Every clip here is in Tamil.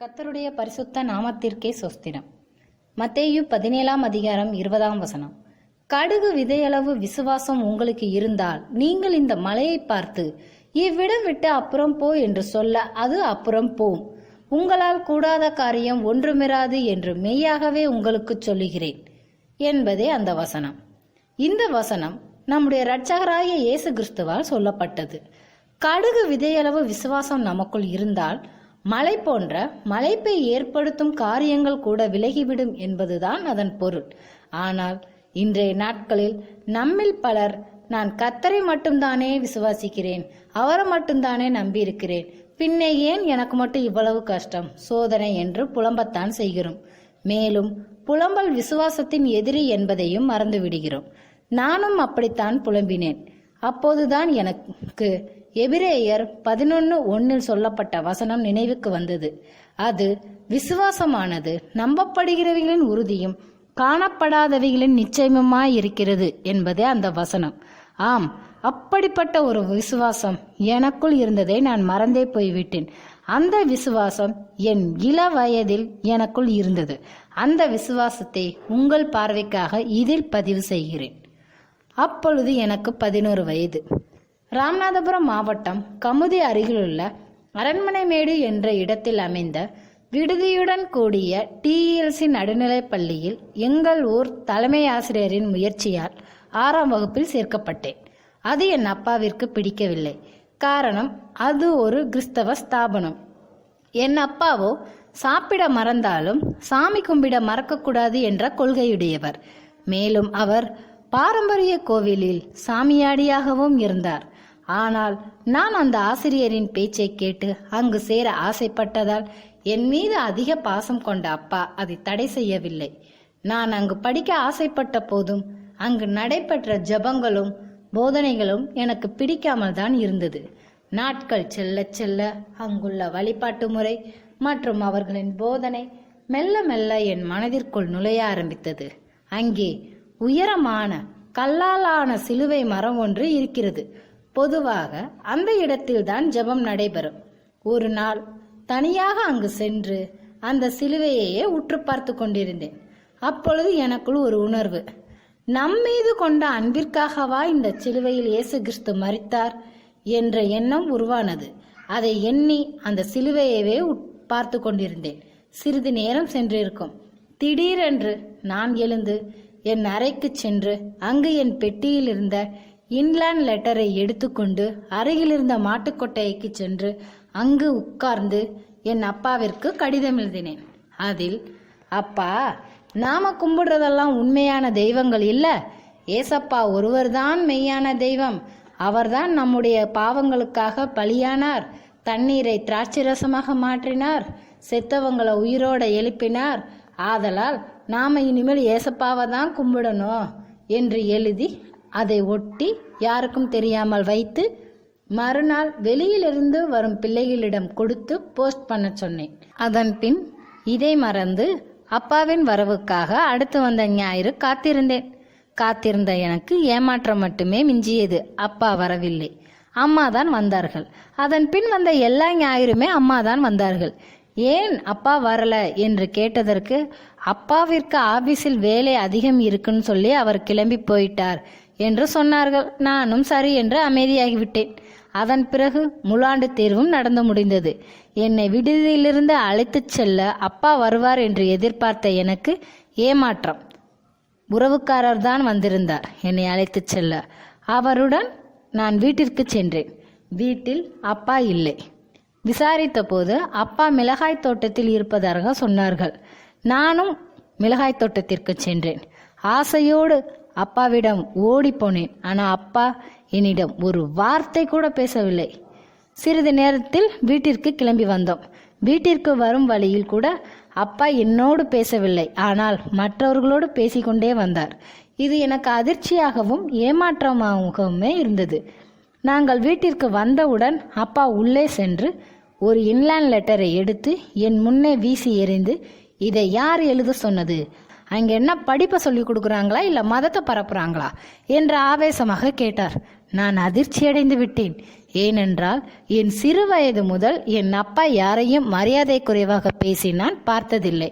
கத்தருடைய பரிசுத்த நாமத்திற்கே சொஸ்திரம். மத்தேயு பதினேழாம் அதிகாரம் இருபதாம் வசனம். கடுகு விதையளவு விசுவாசம் உங்களுக்கு இருந்தால் நீங்கள் இந்த மலையை பார்த்து இவ்விடம் விட்டு அப்புறம் போ என்று சொல்ல அது அப்புறம் போம் உங்களால் கூடாத காரியம் ஒன்றுமிராது என்று மெய்யாகவே உங்களுக்கு சொல்லுகிறேன் என்பதே அந்த வசனம். இந்த வசனம் நம்முடைய இரட்சகராகிய இயேசு கிறிஸ்துவால் சொல்லப்பட்டது. கடுகு விதையளவு விசுவாசம் நமக்குள் இருந்தால் மலை போன்ற மலைப்பை ஏற்படுத்தும் காரியங்கள் கூட விலகிவிடும் என்பதுதான் அதன் பொருள். ஆனால் இன்றைய நாட்களில் நம்மில் பலர் நான் கத்தரை மட்டும்தானே விசுவாசிக்கிறேன் அவரை மட்டும்தானே நம்பியிருக்கிறேன் பின்னே ஏன் எனக்கு மட்டும் இவ்வளவு கஷ்டம் சோதனை என்று புலம்பத்தான் செய்கிறோம். மேலும் புலம்பல் விசுவாசத்தின் எதிரி என்பதையும் மறந்து விடுகிறோம் நானும் அப்படித்தான் புலம்பினேன். அப்போதுதான் எனக்கு எபிரேயர் பதினொன்று ஒன்னில் சொல்லப்பட்ட வசனம் நினைவுக்கு வந்தது. அது விசுவாசமானது நம்பப்படுகிறவைகளின் உறுதியும் காணப்படாதவைகளின் நிச்சயமுமாய் இருக்கிறது என்பதே அந்த வசனம். ஆம் அப்படிப்பட்ட ஒரு விசுவாசம் எனக்குள் இருந்ததை நான் மறந்தே போய்விட்டேன். அந்த விசுவாசம் என் இள வயதில் எனக்குள் இருந்தது. அந்த விசுவாசத்தை உங்கள் பார்வைக்காக இதில் பதிவு செய்கிறேன். அப்பொழுது எனக்கு பதினோரு வயது. ராமநாதபுரம் மாவட்டம் கமுதி அருகிலுள்ள அரண்மனைமேடு என்ற இடத்தில் அமைந்த விடுதியுடன் கூடிய டிஎல்சி நடுநிலைப் பள்ளியில் எங்கள் ஊர் தலைமை ஆசிரியரின் முயற்சியால் ஆறாம் வகுப்பில் சேர்க்கப்பட்டேன். அது என் அப்பாவிற்கு பிடிக்கவில்லை. காரணம் அது ஒரு கிறிஸ்தவ ஸ்தாபனம். என் அப்பாவோ சாப்பிட மறந்தாலும் சாமி கும்பிட மறக்கக்கூடாது என்ற கொள்கையுடையவர். மேலும் அவர் பாரம்பரிய கோவிலில் சாமியாடியாகவும் இருந்தார். ஆனால் நான் அந்த ஆசிரியரின் பேச்சை கேட்டு அங்கு சேர ஆசைப்பட்டதால் என் மீது அதிக பாசம் கொண்ட அப்பா அதை தடை செய்யவில்லை. நான் அங்கு படிக்க ஆசைப்பட்ட போதும் அங்கு நடைபெற்ற ஜபங்களும் போதனைகளும் எனக்கு பிடிக்காமல் தான் இருந்தது. நாட்கள் செல்ல செல்ல அங்குள்ள வழிபாட்டு முறை மற்றும் அவர்களின் போதனை மெல்ல மெல்ல என் மனதிற்குள் நுழைய ஆரம்பித்தது. அங்கே உயரமான கல்லாலான சிலுவை மரம் ஒன்று இருக்கிறது. பொதுவாக அந்த இடத்தில்தான் ஜெபம் நடைபெறும். ஒரு நாள் தனியாக அங்கு சென்று அந்த சிலுவையையே உற்று பார்த்து கொண்டிருந்தேன். அப்பொழுது எனக்குள் ஒரு உணர்வு. நம்மீது கொண்ட அன்பிற்காகவா இந்த சிலுவையில் இயேசு கிறிஸ்து மறித்தார் என்ற எண்ணம் உருவானது. அதை எண்ணி அந்த சிலுவையவே உட்- பார்த்து கொண்டிருந்தேன். சிறிது நேரம் சென்றிருக்கும். திடீரென்று நான் எழுந்து என் அறைக்கு சென்று அங்கு என் பெட்டியில் இருந்த இன்லேண்ட் லெட்டரை எடுத்துக்கொண்டு அருகிலிருந்த மாட்டுக்கொட்டைக்கு சென்று அங்கு உட்கார்ந்து என் அப்பாவிற்கு கடிதம் எழுதினேன். அதில் அப்பா நாம கும்பிடுறதெல்லாம் உண்மையான தெய்வங்கள் இல்லை. ஏசப்பா ஒருவர்தான் மெய்யான தெய்வம். அவர்தான் நம்முடைய பாவங்களுக்காக பலியானார். தண்ணீரை திராட்சை ரசமாக மாற்றினார். செத்தவங்களை உயிரோட எழுப்பினார். ஆதலால் நாம இனிமேல் ஏசப்பாவை தான் கும்பிடணும் என்று எழுதி அதை ஒட்டி யாருக்கும் தெரியாமல் வைத்து மறுநாள் வெளியிலிருந்து வரும் பிள்ளைகளிடம் கொடுத்து போஸ்ட் பண்ண சொன்னேன். அதன் பின் இதை மறந்து அப்பாவின் வரவுக்காக அடுத்து வந்த ஞாயிறு காத்திருந்தேன். காத்திருந்த எனக்கு ஏமாற்றம் மட்டுமே மிஞ்சியது. அப்பா வரவில்லை. அம்மா தான் வந்தார்கள். அதன் பின் வந்த எல்லா ஞாயிறுமே அம்மா தான் வந்தார்கள். ஏன் அப்பா வரல என்று கேட்டதற்கு அப்பாவிற்கு ஆபீஸில் வேலை அதிகம் இருக்குன்னு சொல்லி அவர் கிளம்பி போயிட்டார். என்று சொன்னார்கள். நானும் சரி என்று அமைதியாகிவிட்டேன். அதன் பிறகு முலாண்டு தேர்வும் நடந்து முடிந்தது. என்னை விடுதியிலிருந்து அழைத்துச் செல்ல அப்பா வருவார் என்று எதிர்பார்த்த எனக்கு ஏமாற்றம். உறவுக்காரர் தான் வந்திருந்தார். என்னை அழைத்துச் செல்ல. அவருடன் நான் வீட்டிற்கு சென்றேன். வீட்டில் அப்பா இல்லை. விசாரித்த போது அப்பா மிளகாய் தோட்டத்தில் இருப்பதாக சொன்னார்கள். நானும் மிளகாய் தோட்டத்திற்கு சென்றேன். ஆசையோடு அப்பாவிடம் ஓடிப்போனேன். ஆனால் அப்பா என்னிடம் ஒரு வார்த்தை கூட பேசவில்லை. சிறிது நேரத்தில் வீட்டிற்கு கிளம்பி வந்தோம். வீட்டிற்கு வரும் வழியில் கூட அப்பா என்னோடு பேசவில்லை. ஆனால் மற்றவர்களோடு பேசிக்கொண்டே வந்தார். இது எனக்கு அதிர்ச்சியாகவும் ஏமாற்றமாகவுமே இருந்தது. நாங்கள் வீட்டிற்கு வந்தவுடன் அப்பா உள்ளே சென்று ஒரு இன்லேண்ட் லெட்டரை எடுத்து என் முன்னே வீசி எறிந்து இதை யார் எழுத சொன்னது? அங்கே என்ன படிப்பை சொல்லி கொடுக்குறாங்களா இல்லை மதத்தை பரப்புறாங்களா என்று ஆவேசமாக கேட்டார். நான் அதிர்ச்சியடைந்து விட்டேன். ஏனென்றால் என் சிறு வயது முதல் என் அப்பா யாரையும் மரியாதை குறைவாக பேசி நான் பார்த்ததில்லை.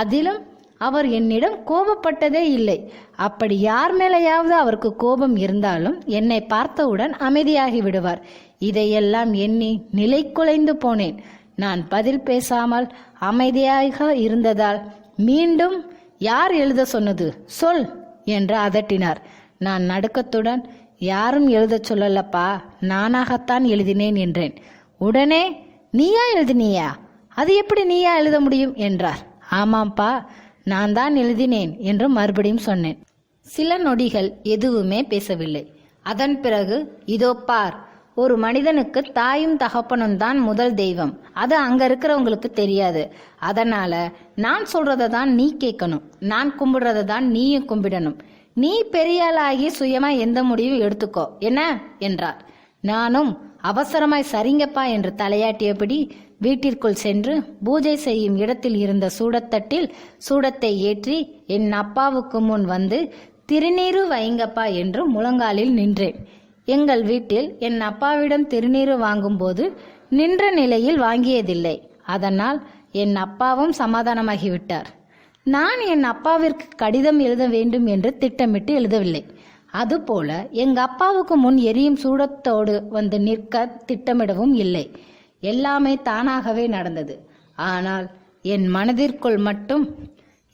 அதிலும் அவர் என்னிடம் கோபப்பட்டதே இல்லை. அப்படி யார் மேலேயாவது அவருக்கு கோபம் இருந்தாலும் என்னை பார்த்தவுடன் அமைதியாகி விடுவார். இதையெல்லாம் எண்ணி நிலை குலைந்து போனேன். நான் பதில் பேசாமல் அமைதியாக இருந்ததால் மீண்டும் யார் எழுத சொன்னது? சொல் என்று அதட்டினார். நான் நடுக்கத்துடன் யாரும் எழுதச் சொல்லலப்பா நானாகத்தான் எழுதினேன் என்றேன். உடனே நீயா எழுதினியா? அது எப்படி நீயா எழுத முடியும் என்றார். ஆமாம்ப்பா நான் தான் எழுதினேன் என்று மறுபடியும் சொன்னேன். சில நொடிகள் எதுவுமே பேசவில்லை. அதன் பிறகு இதோ பார் ஒரு மனிதனுக்கு தாயும் தகப்பனும் தான் முதல் தெய்வம். அது அங்க இருக்கிறவங்களுக்கு தெரியாது. அதனால நான் சொல்றத தான் நீ கேட்கணும். நான் கும்பிடுறத தான் நீயும் கும்பிடணும். நீ பெரியாளாகி சுயமா எந்த முடிவும் எடுத்துக்கோ. என்ன? என்றார். நானும் அவசரமாய் சரிங்கப்பா என்று தலையாட்டியபடி வீட்டிற்குள் சென்று பூஜை செய்யும் இடத்தில் இருந்த சூடத்தட்டில் சூடத்தை ஏற்றி என் அப்பாவுக்கு முன் வந்து திருநீரு வைங்கப்பா என்று முழங்காலில் நின்றேன். எங்கள் வீட்டில் என் அப்பாவிடம் திருநீறு வாங்கும்போது நின்ற நிலையில் வாங்கியதில்லை. அதனால் என் அப்பாவும் சமாதானமாகிவிட்டார். நான் என் அப்பாவிற்கு கடிதம் எழுத வேண்டும் என்று திட்டமிட்டு எழுதவில்லை. அதுபோல எங்க அப்பாவுக்கு முன் எரியும் சூடத்தோடு வந்து நிற்க திட்டமிடவும் இல்லை. எல்லாமே தானாகவே நடந்தது. ஆனால் என் மனதிற்குள் மட்டும்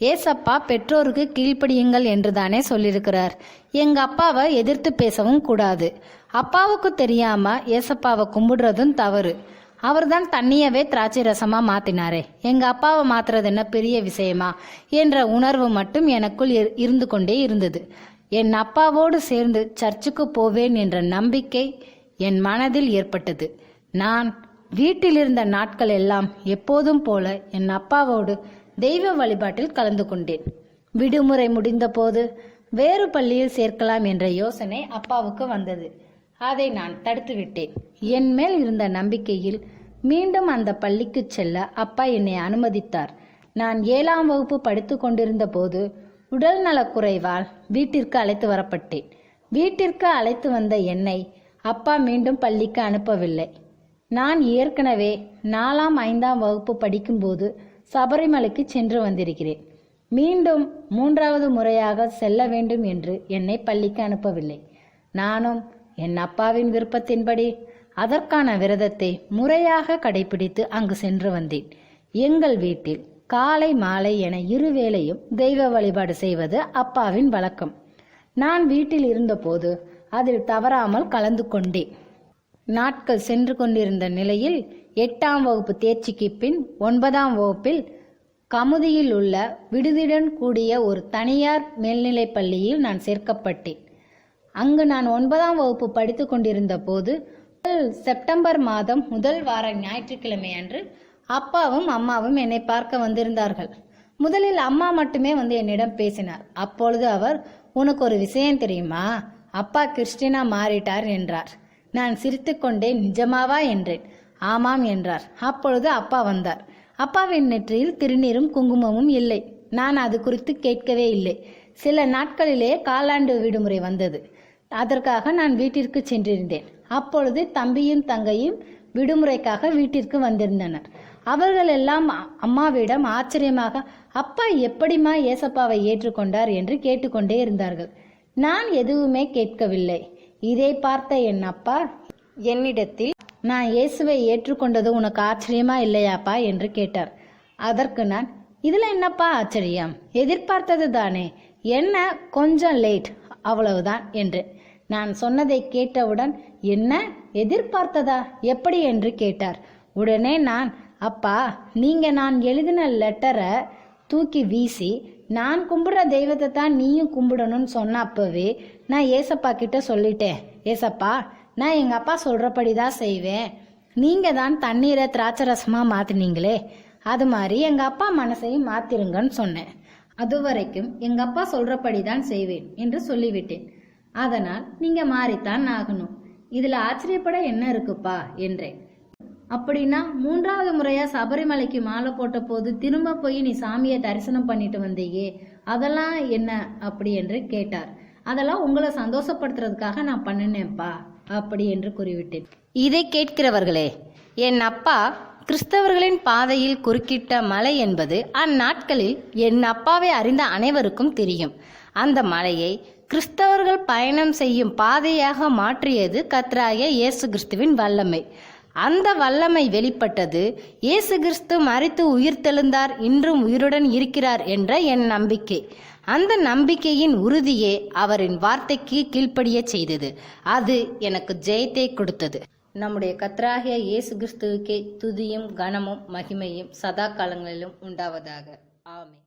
ஏசப்பா பெற்றோருக்கு கீழ்ப்படியுங்கள் என்று தானே சொல்லியிருக்கிறார். எங்க அப்பாவை எதிர்த்து பேசவும் கூடாது. அப்பாவுக்கு தெரியாம ஏசப்பாவை கும்பிடுறதும் தவறு. அவர்தான் தண்ணியவே திராட்சை ரசமா மாத்தினாரே. எங்க அப்பாவை மாத்துறது என்ன பெரிய விஷயமா என்ற உணர்வு மட்டும் எனக்குள் இரு- இருந்து கொண்டே இருந்தது. என் அப்பாவோடு சேர்ந்து சர்ச்சுக்கு போவேன் என்ற நம்பிக்கை என் மனதில் ஏற்பட்டது. நான் வீட்டில் இருந்த நாட்கள் எல்லாம் எப்போதும் போல என் அப்பாவோடு தெய்வ வழிபாட்டில் கலந்து கொண்டேன். விடுமுறை முடிந்தபோது வேறு பள்ளியில் சேர்க்கலாம் என்ற யோசனை அப்பாவுக்கு வந்தது. அதை நான் தடுத்துவிட்டேன். என் மேல் இருந்த நம்பிக்கையில் மீண்டும் அந்த பள்ளிக்கு செல்ல அப்பா என்னை அனுமதித்தார். நான் ஏழாம் வகுப்பு படித்து கொண்டிருந்த போது உடல் நலக்குறைவால் வீட்டிற்கு அழைத்து வரப்பட்டேன். வீட்டிற்கு அழைத்து வந்த என்னை அப்பா மீண்டும் பள்ளிக்கு அனுப்பவில்லை. நான் ஏற்கனவே நாலாம் ஐந்தாம் வகுப்பு படிக்கும்போது சபரிமலைக்கு சென்று வந்திருக்கிறேன். மீண்டும் மூன்றாவது முறையாக செல்ல வேண்டும் என்று என்னை பள்ளிக்கு அனுப்பவில்லை. நானும் என் அப்பாவின் விருப்பத்தின்படி அதற்கான விரதத்தை முறையாக கடைபிடித்து அங்கு சென்று வந்தேன். எங்கள் வீட்டில் காலை மாலை என இருவேளையும் தெய்வ வழிபாடு செய்வது அப்பாவின் வழக்கம். நான் வீட்டில் இருந்தபோது அதில் தவறாமல் கலந்து கொண்டேன். நாட்கள் சென்று கொண்டிருந்த நிலையில் எட்டாம் வகுப்பு தேர்ச்சிக்கு பின் ஒன்பதாம் வகுப்பில் கமுதியில் உள்ள விடுதியுடன் கூடிய ஒரு தனியார் மேல்நிலைப் பள்ளியில் நான் சேர்க்கப்பட்டேன். அங்கு நான் ஒன்பதாம் வகுப்பு படித்து கொண்டிருந்த போது செப்டம்பர் மாதம் முதல் வார ஞாயிற்றுக்கிழமை அன்று அப்பாவும் அம்மாவும் என்னை பார்க்க வந்திருந்தார்கள். முதலில் அம்மா மட்டுமே வந்து என்னிடம் பேசினார். அப்பொழுது அவர் உனக்கு ஒரு விஷயம் தெரியுமா? அப்பா கிறிஸ்டினா மாறிட்டார் என்றார். நான் சிரித்துக்கொண்டே நிஜமாவா? என்றேன். ஆமாம் என்றார். அப்பொழுது அப்பா வந்தார். அப்பாவின் நெற்றியில் திருநீரும் குங்குமமும் இல்லை. நான் அது குறித்து கேட்கவே இல்லை. சில நாட்களிலே காலாண்டு விடுமுறை வந்தது. அதற்காக நான் வீட்டிற்கு சென்றிருந்தேன். அப்பொழுது தம்பியும் தங்கையும் விடுமுறைக்காக வீட்டிற்கு வந்திருந்தனர். அவர்கள் எல்லாம் அம்மாவிடம் ஆச்சரியமாக அப்பா எப்படிம்மா ஏசப்பாவை ஏற்றுக்கொண்டார்? என்று கேட்டுக்கொண்டே இருந்தார்கள். நான் எதுவுமே கேட்கவில்லை. இதை பார்த்த என் அப்பா என்னிடத்தில் நான் இயேசுவை ஏற்றுக்கொண்டது உனக்கு ஆச்சரியமா இல்லையாப்பா? என்று கேட்டார். அதற்கு நான் இதுல என்னப்பா ஆச்சரியம்? எதிர்பார்த்தது தானே. என்ன? கொஞ்சம் லேட் அவ்வளவுதான் என்று. நான் சொன்னதை கேட்டவுடன் என்ன? எதிர்பார்த்ததா? எப்படி? என்று கேட்டார். உடனே நான் அப்பா நீங்க நான் எழுதின லெட்டரை தூக்கி வீசி நான் கும்பிடுற தெய்வத்தை தான் நீயும் கும்பிடணும்னு சொன்ன அப்பவே நான் ஏசப்பா கிட்ட சொல்லிட்டேன். ஏசப்பா நான் எங்கள் அப்பா சொல்கிறபடி தான் செய்வேன். நீங்கள் தான் தண்ணீரை திராட்சை ரசமாக மாத்தினீங்களே. அது மாதிரி எங்கள் அப்பா மனசையும் மாத்திருங்கன்னு சொன்னேன். அது வரைக்கும் எங்கள் அப்பா சொல்கிறபடி தான் செய்வேன் என்று சொல்லிவிட்டேன். அதனால் நீங்கள் மாறித்தான் ஆகணும். இதில் ஆச்சரியப்பட என்ன இருக்குப்பா? என்றேன். அப்படின்னா மூன்றாவது முறையா சபரிமலைக்கு மாலை போட்ட போது திரும்ப போய் நீ சாமியை தரிசனம் பண்ணிட்டு வந்தீயே அதெல்லாம் என்ன அப்படி என்று கேட்டார். அதெல்லாம் உங்களை சந்தோஷப்படுத்துறதுக்காக நான் பண்ணினேன்ப்பா அப்படி என்று கூறிவிட்டேன். இதை கேட்கிறவர்களே என் அப்பா கிறிஸ்தவர்களின் பாதையில் குறுக்கிட்ட மலை என்பது அந்நாட்களில் என் அப்பாவை அறிந்த அனைவருக்கும் தெரியும். அந்த மலையை கிறிஸ்தவர்கள் பயணம் செய்யும் பாதையாக மாற்றியது கத்ராய இயேசு கிறிஸ்துவின் வல்லமை. அந்த வல்லமை வெளிப்பட்டது. இயேசு கிறிஸ்து மறித்து உயிர்த்தெழுந்தார் இன்றும் உயிருடன் இருக்கிறார் என்ற என் நம்பிக்கை. அந்த நம்பிக்கையின் உறுதியே அவரின் வார்த்தைக்கு கீழ்ப்படிய செய்தது. அது எனக்கு ஜெயத்தை கொடுத்தது. நம்முடைய கத்ராகிய இயேசு கிறிஸ்துவுக்கே துதியும் கனமும் மகிமையும் சதா காலங்களிலும் உண்டாவதாக. ஆமே